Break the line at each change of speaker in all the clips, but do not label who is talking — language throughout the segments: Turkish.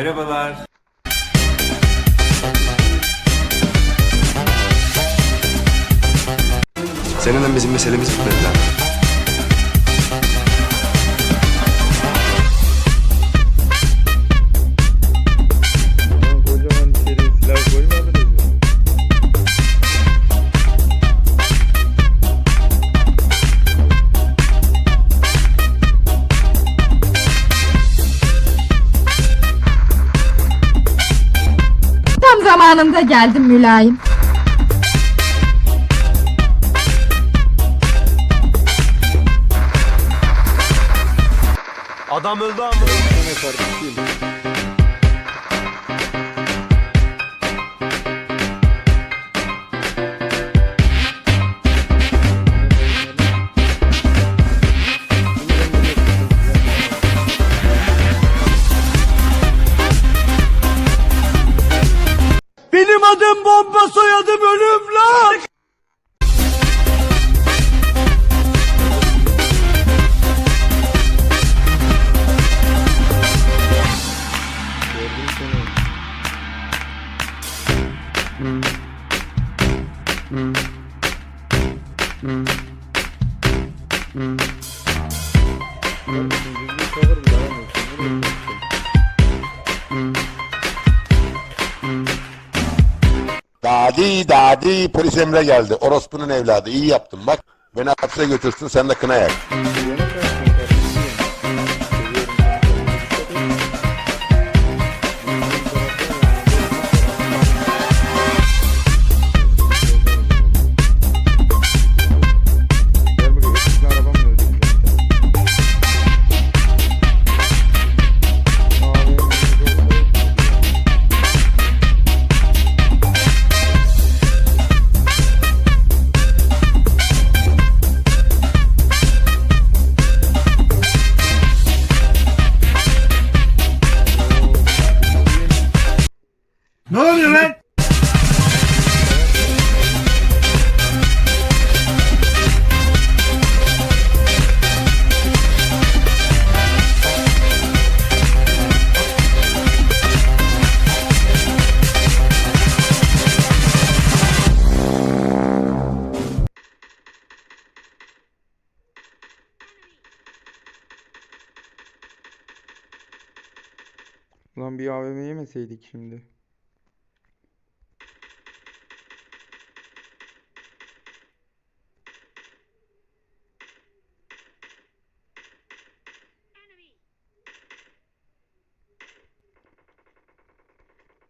Merhabalar.
Seninle bizim meselemiz bitmedi
Tam zamanında geldim mülayim.
Adam öldü ama.
Bomba soyadım ölüm lan.
Gördüm
Dadi dadi polis emre geldi. Orospu'nun evladı. İyi yaptın bak. Beni hapse götürsün sen de kına yak.
AVM yemeseydik şimdi.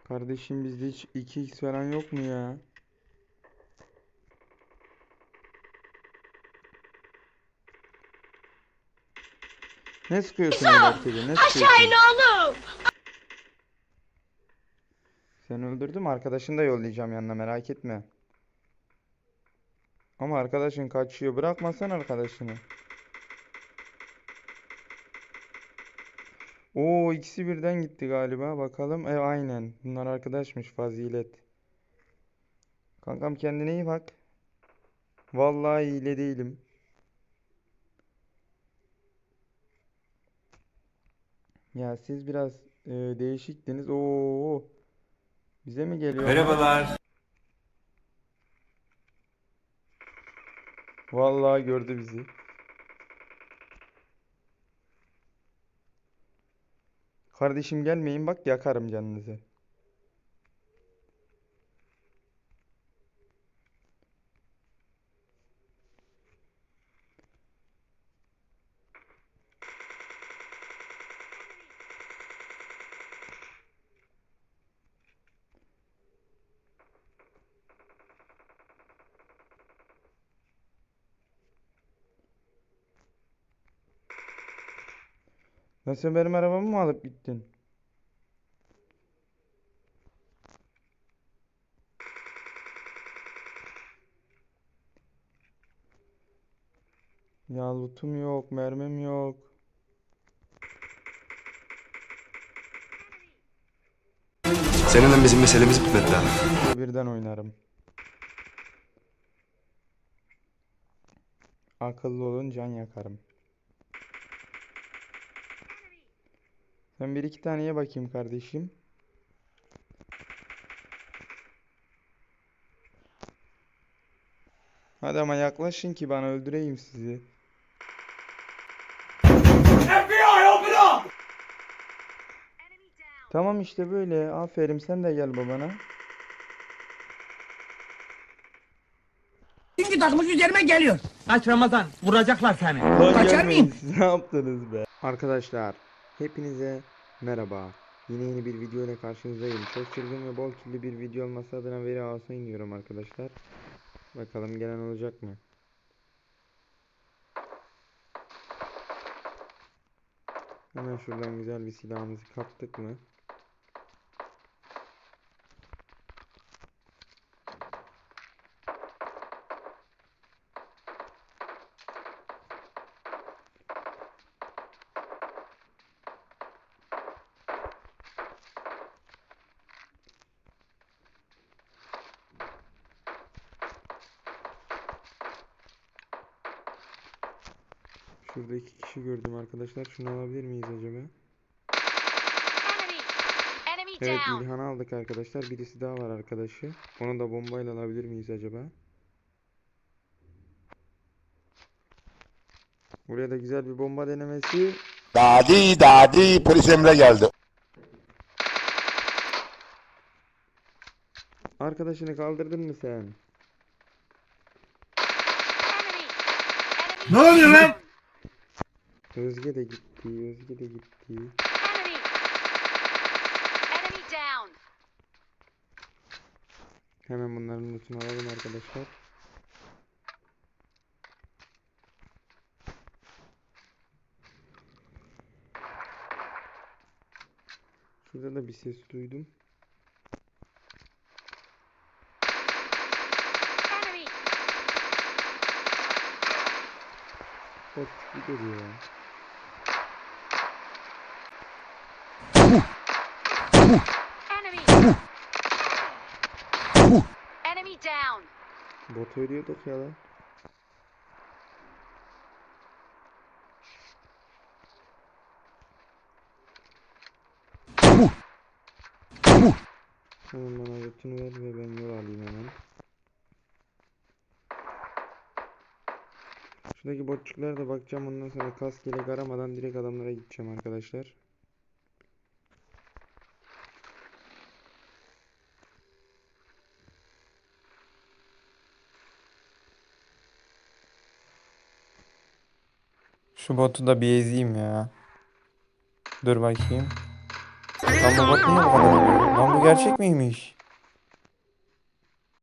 Kardeşim bizde hiç 2x falan yok mu ya? Ne sıkıyorsun herkese? Ne sıkıyorsun?
oğlum.
Seni öldürdüm arkadaşını da yollayacağım yanına merak etme. Ama arkadaşın kaçıyor. Bırakmasan arkadaşını. Oo ikisi birden gitti galiba. Bakalım. E aynen. Bunlar arkadaşmış fazilet. Kankam kendine iyi bak. Vallahi hile değilim. Ya siz biraz e, değişiktiniz. Oo. Bize mi geliyor?
Merhabalar.
Vallahi gördü bizi. Kardeşim gelmeyin bak yakarım canınızı. Lan sen benim arabamı mı alıp gittin? Ya lootum yok, mermim yok.
Seninle bizim meselemiz bitmedi daha.
Birden oynarım. Akıllı olun can yakarım. Ben bir iki taneye bakayım kardeşim. Hadi ama yaklaşın ki bana öldüreyim sizi.
FBI open up!
Tamam işte böyle. Aferin sen de gel babana.
Çünkü takmış üzerime geliyor. Kaç Ramazan vuracaklar seni. Kaçar mıyım?
ne yaptınız be? Arkadaşlar hepinize merhaba. Yine yeni bir video ile karşınızdayım. Çok çılgın ve bol killi bir video olması adına veri ağasına iniyorum arkadaşlar. Bakalım gelen olacak mı? Hemen şuradan güzel bir silahımızı kaptık mı? Şurada iki kişi gördüm arkadaşlar. Şunu alabilir miyiz acaba? Evet! İlhan'ı aldık arkadaşlar. Birisi daha var arkadaşı. Onu da bombayla alabilir miyiz acaba? Buraya da güzel bir bomba denemesi.
Dadi dadi polis Emre geldi.
Arkadaşını kaldırdın mı sen?
Ne oluyor lan?
Özge de gitti. Özge de gitti.
Enemy! Enemy down!
Hemen bunların lootunu alalım arkadaşlar. Şurada da bir ses duydum. Gibi geliyor ya.
Enemy! Down!
Bot ölüyorduk ya lan. Hemen bana lootunu ver ve ben yol alayım hemen. Şuradaki botçuklara da bakacağım ondan sonra kask yelek aramadan direkt adamlara gideceğim arkadaşlar. Şu botu da bir ezeyim ya. Dur bakayım. Lan bu bot niye kadar? Lan bu gerçek miymiş?